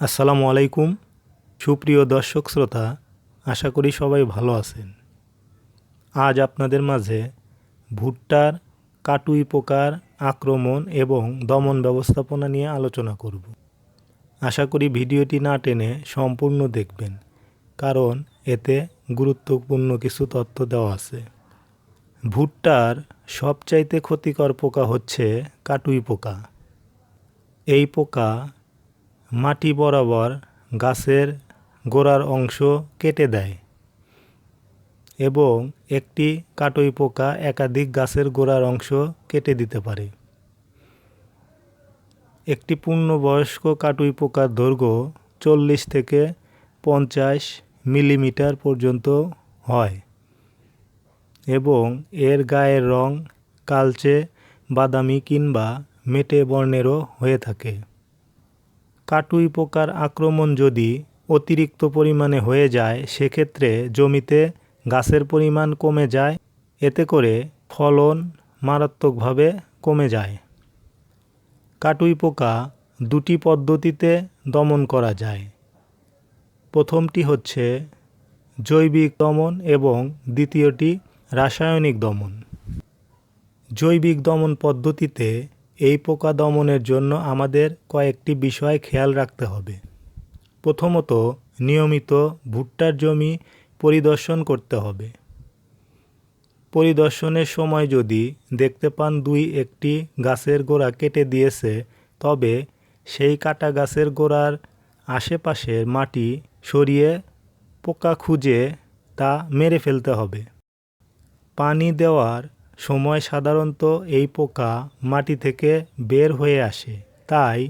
আসসালামু আলাইকুম। সুপ্রিয় দর্শক শ্রোতা, আশা করি সবাই ভালো আছেন। আজ আপনাদের মাঝে ভুট্টার কাটুই পোকার আক্রমণ এবং দমন ব্যবস্থাপনা নিয়ে আলোচনা করব। আশা করি ভিডিওটি না টেনে সম্পূর্ণ দেখবেন, কারণ এতে গুরুত্বপূর্ণ কিছু তথ্য দেওয়া আছে। ভুট্টার সবচাইতে ক্ষতিকর পোকা হচ্ছে কাটুই পোকা। এই পোকা মাটি বরাবর গাছের গোড়ার অংশ কেটে দেয় এবং একটি কাটুই পোকা একাধিক গাছের গোড়ার অংশ কেটে দিতে পারে। একটি পূর্ণবয়স্ক কাটুই পোকার দৈর্ঘ্য চল্লিশ থেকে পঞ্চাশ মিলিমিটার পর্যন্ত হয় এবং এর গায়ের রং কালচে, বাদামি কিংবা মেটে বর্ণেরও হয়ে থাকে। কাটুই পোকার আক্রমণ যদি অতিরিক্ত পরিমাণে হয়ে যায়, সেক্ষেত্রে জমিতে গাছের পরিমাণ কমে যায়, এতে করে ফলন মারাত্মকভাবে কমে যায়। কাটুই পোকা দুটি পদ্ধতিতে দমন করা যায়। প্রথমটি হচ্ছে জৈবিক দমন এবং দ্বিতীয়টি রাসায়নিক দমন। জৈবিক দমন পদ্ধতিতে এই পোকা দমনের জন্য আমাদের কয়েকটি বিষয় খেয়াল রাখতে হবে। প্রথমত, নিয়মিত ভুট্টার জমি পরিদর্শন করতে হবে। পরিদর্শনের সময় যদি দেখতে পান দুই একটি গাছের গোড়া কেটে দিয়েছে, তবে সেই কাটা গাছের গোড়ার আশেপাশের মাটি সরিয়ে পোকা খুঁজে তা মেরে ফেলতে হবে। পানি দেওয়ার সময় সাধারণত এই পোকা মাটি থেকে বের হয়ে আসে। তাই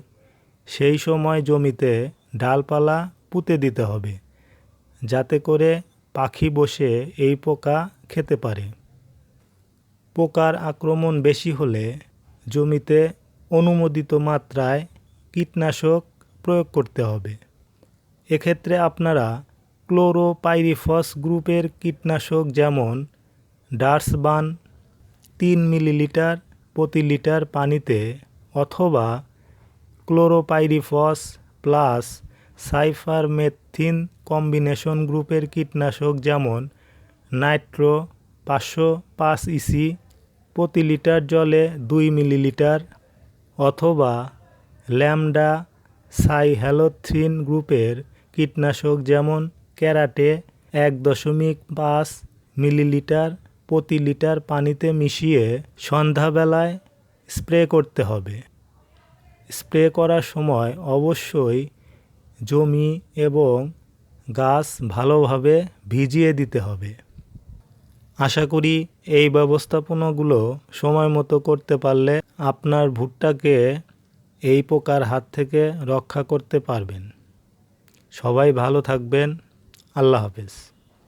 সেই সময় জমিতে ডালপালা পুঁতে দিতে হবে, যাতে করে পাখি বসে এই পোকা খেতে পারে। পোকার আক্রমণ বেশি হলে জমিতে অনুমোদিত মাত্রায় কীটনাশক প্রয়োগ করতে হবে। এক্ষেত্রে আপনারা ক্লোরোপাইরিফস গ্রুপের কীটনাশক যেমন ডার্সবান তিন মিলিলিটার প্রতি লিটার পানিতে অথবা ক্লোরোপাইরিফস প্লাস সাইফারমেথিন কম্বিনেশন গ্রুপের কীটনাশক যেমন নাইট্রো পাঁচশো পাঁচ ইসি প্রতি লিটার জলে দুই মিলিলিটার অথবা ল্যামডা সাইহ্যালোথ্রিন গ্রুপের কীটনাশক যেমন ক্যারাটে এক দশমিক পাঁচ মিলিলিটার প্রতি লিটার পানিতে মিশিয়ে সন্ধ্যাবেলায় স্প্রে করতে হবে। স্প্রে করার সময় অবশ্যই জমি এবং গাছ ভালোভাবে ভিজিয়ে দিতে হবে। আশা করি এই ব্যবস্থাপনাগুলো সময় মতো করতে পারলে আপনার ভুট্টাকে এই পোকার হাত থেকে রক্ষা করতে পারবেন। সবাই ভালো থাকবেন। আল্লাহ হাফেজ।